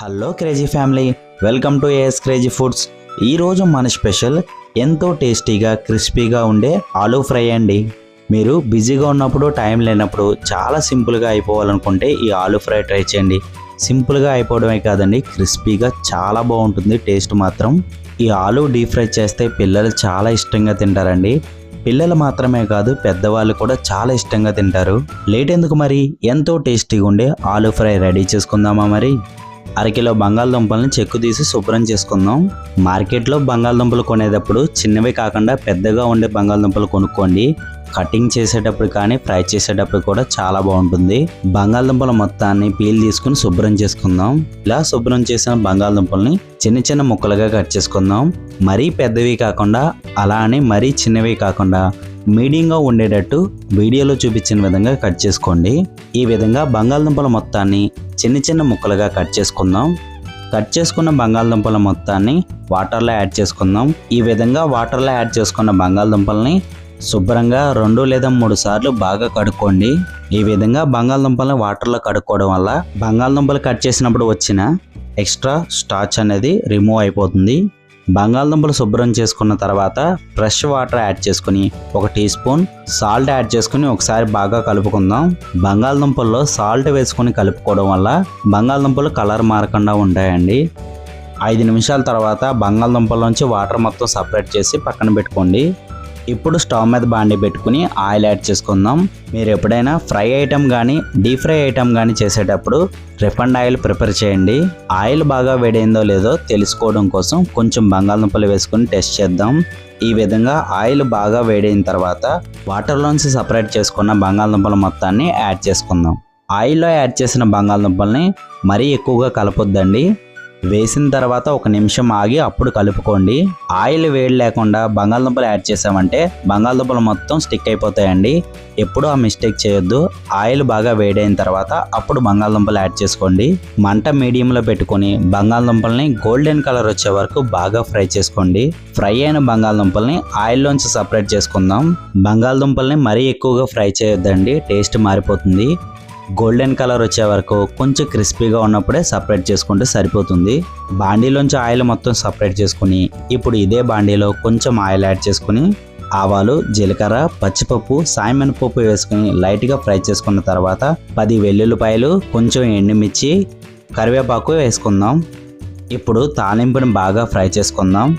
Hello crazy family welcome to AS crazy foods. ఈరోజు మన special ఎంతో టేస్టీగా క్రిస్పీగా ఉండే ఆలూ ఫ్రై అండి. మీరు బిజీగా ఉన్నప్పుడు టైం లేనప్పుడు చాలా సింపుల్గా అయిపోవాలనుకుంటే ఈ ఆలూ ఫ్రై ట్రై చేయండి. సింపుల్గా అయిపోవడమే కాదండి క్రిస్పీగా చాలా బాగుంటుంది టేస్ట్ మాత్రం. ఈ ఆలూ డీప్ ఫ్రై చేస్తే పిల్లలు చాలా ఇష్టంగా తింటారండి. పిల్లలు మాత్రమే కాదు పెద్దవాళ్ళు కూడా చాలా ఇష్టంగా తింటారు. లేట్ ఎందుకు మరి? ఎంతో టేస్టీగా ఉండే ఆలూ ఫ్రై రెడీ చేసుకుందామా మరి? అరకిలో బంగాళదుంపల్ని చెక్కు తీసి శుభ్రం చేసుకుందాం. మార్కెట్లో బంగాళదుంపలు కొనేటప్పుడు చిన్నవి కాకుండా పెద్దగా ఉండే బంగాళదుంపలు కొనుక్కోండి. కటింగ్ చేసేటప్పుడు కానీ ఫ్రై చేసేటప్పుడు కూడా చాలా బాగుంటుంది. బంగాళదుంపల మొత్తాన్ని పీల్ తీసుకుని శుభ్రం చేసుకుందాం. ఇలా శుభ్రం చేసిన బంగాళదుంపల్ని చిన్న చిన్న ముక్కలుగా కట్ చేసుకుందాం. మరీ పెద్దవి కాకుండా అలా అని మరీ చిన్నవి కాకుండా మీడియంగా ఉండేటట్టు వీడియోలో చూపించిన విధంగా కట్ చేసుకోండి. ఈ విధంగా బంగాళదుంపల మొత్తాన్ని చిన్న చిన్న ముక్కలుగా కట్ చేసుకుందాం. కట్ చేసుకున్న బంగాళదుంపల మొత్తాన్ని వాటర్లో యాడ్ చేసుకుందాం. ఈ విధంగా వాటర్లో యాడ్ చేసుకున్న బంగాళదుంపల్ని శుభ్రంగా రెండు లేదా మూడు సార్లు బాగా కడుక్కోండి. ఈ విధంగా బంగాళదుంపల్ని వాటర్లో కడుక్కోవడం వల్ల బంగాళదుంపలు కట్ చేసినప్పుడు వచ్చిన ఎక్స్ట్రా స్టార్చ్ అనేది రిమూవ్ అయిపోతుంది. బంగాళదుంపలు శుభ్రం చేసుకున్న తర్వాత ఫ్రెష్ వాటర్ యాడ్ చేసుకుని ఒక టీ స్పూన్ సాల్ట్ యాడ్ చేసుకుని ఒకసారి బాగా కలుపుకుందాం. బంగాళదుంపల్లో సాల్ట్ వేసుకుని కలుపుకోవడం వల్ల బంగాళదుంపలు కలర్ మారకుండా ఉంటాయండి. ఐదు నిమిషాల తర్వాత బంగాళదుంపల్లోంచి వాటర్ మొత్తం సపరేట్ చేసి పక్కన పెట్టుకోండి. ఇప్పుడు స్టవ్ మీద బాండి పెట్టుకుని ఆయిల్ యాడ్ చేసుకుందాం. మీరు ఎప్పుడైనా ఫ్రై ఐటెం కానీ డీప్ ఫ్రై ఐటెం కానీ చేసేటప్పుడు రిఫండ్ ఆయిల్ ప్రిపేర్ చేయండి. ఆయిల్ బాగా వేడైందో లేదో తెలుసుకోవడం కోసం కొంచెం బంగాళదుంపలు వేసుకుని టెస్ట్ చేద్దాం. ఈ విధంగా ఆయిల్ బాగా వేడైన తర్వాత వాటర్లోంచి సపరేట్ చేసుకున్న బంగాళదుంపల మొత్తాన్ని యాడ్ చేసుకుందాం. ఆయిల్లో యాడ్ చేసిన బంగాళదుంపల్ని మరీ ఎక్కువగా కలపొద్దండి. వేసిన తర్వాత ఒక నిమిషం ఆగి అప్పుడు కలుపుకోండి. ఆయిల్ వేడి లేకుండా బంగాళదుంపలు యాడ్ చేసామంటే బంగాళదుంపలు మొత్తం స్టిక్ అయిపోతాయండి. ఎప్పుడూ ఆ మిస్టేక్ చేయొద్దు. ఆయిల్ బాగా వేడైన తర్వాత అప్పుడు బంగాళదుంపలు యాడ్ చేసుకోండి. మంట మీడియంలో పెట్టుకొని బంగాళదుంపల్ని గోల్డెన్ కలర్ వచ్చే వరకు బాగా ఫ్రై చేసుకోండి. ఫ్రై అయిన బంగాళదుంపల్ని ఆయిల్లోంచి సపరేట్ చేసుకుందాం. బంగాళదుంపల్ని మరీ ఎక్కువగా ఫ్రై చేయొద్దండి. టేస్ట్ మారిపోతుంది. గోల్డెన్ కలర్ వచ్చే వరకు కొంచెం క్రిస్పీగా ఉన్నప్పుడే సపరేట్ చేసుకుంటే సరిపోతుంది. బాండీలోంచి ఆయిల్ మొత్తం సపరేట్ చేసుకుని ఇప్పుడు ఇదే బాండీలో కొంచెం ఆయిల్ యాడ్ చేసుకుని ఆవాలు జీలకర్ర పచ్చిపప్పు సాయమెనపప్పు వేసుకుని లైట్గా ఫ్రై చేసుకున్న తర్వాత పది వెల్లుల్లిపాయలు కొంచెం ఎండుమిర్చి కరివేపాకు వేసుకుందాం. ఇప్పుడు తాలింపుని బాగా ఫ్రై చేసుకుందాం.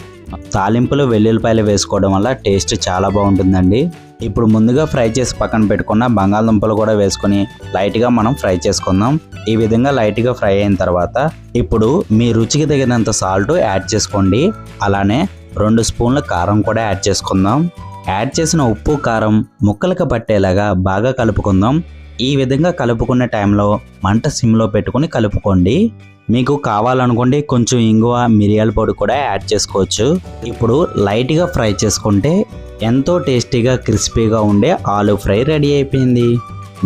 తాలింపులో వెల్లుల్లిపాయలు వేసుకోవడం వల్ల టేస్ట్ చాలా బాగుంటుందండి. ఇప్పుడు ముందుగా ఫ్రై చేసి పక్కన పెట్టుకున్న బంగాళదుంపలు కూడా వేసుకొని లైట్గా మనం ఫ్రై చేసుకుందాం. ఈ విధంగా లైట్గా ఫ్రై అయిన తర్వాత ఇప్పుడు మీ రుచికి తగినంత సాల్ట్ యాడ్ చేసుకోండి. అలానే రెండు స్పూన్ల కారం కూడా యాడ్ చేసుకుందాం. యాడ్ చేసిన ఉప్పు కారం ముక్కలకు పట్టేలాగా బాగా కలుపుకుందాం. ఈ విధంగా కలుపుకునే టైంలో మంట సిమ్లో పెట్టుకుని కలుపుకోండి. మీకు కావాలనుకోండి కొంచెం ఇంగువ మిరియాల పొడి కూడా యాడ్ చేసుకోవచ్చు. ఇప్పుడు లైట్గా ఫ్రై చేసుకుంటే ఎంతో టేస్టీగా క్రిస్పీగా ఉండే ఆలూ ఫ్రై రెడీ అయిపోయింది.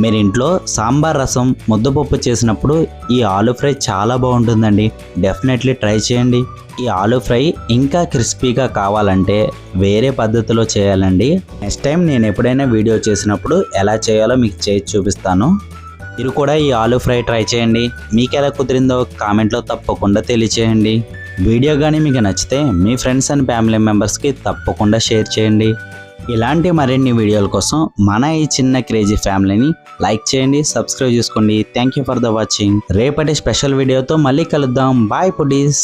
మీరు ఇంట్లో సాంబార్ రసం ముద్దపప్పు చేసినప్పుడు ఈ ఆలూ ఫ్రై చాలా బాగుంటుందండి. డెఫినెట్లీ ట్రై చేయండి. ఈ ఆలూ ఫ్రై ఇంకా క్రిస్పీగా కావాలంటే వేరే పద్ధతిలో చేయాలండి. నెక్స్ట్ టైం నేను ఎప్పుడైనా వీడియో చేసినప్పుడు ఎలా చేయాలో మీకు చేసి చూపిస్తాను. మీరు కూడా ఈ ఆలూ ఫ్రై ట్రై చేయండి. మీకు ఎలా కుదిరిందో కామెంట్లో తప్పకుండా తెలియచేయండి. వీడియో కానీ మీకు నచ్చితే మీ ఫ్రెండ్స్ అండ్ ఫ్యామిలీ మెంబర్స్కి తప్పకుండా షేర్ చేయండి. ఇలాంటి మరిన్ని వీడియోల కోసం మన ఈ చిన్న క్రేజీ ఫ్యామిలీని లైక్ చేయండి సబ్స్క్రైబ్ చేసుకోండి. Thank you for the watching. రేపటి స్పెషల్ వీడియోతో మళ్ళీ కలుద్దాం. బాయ్ పుడీస్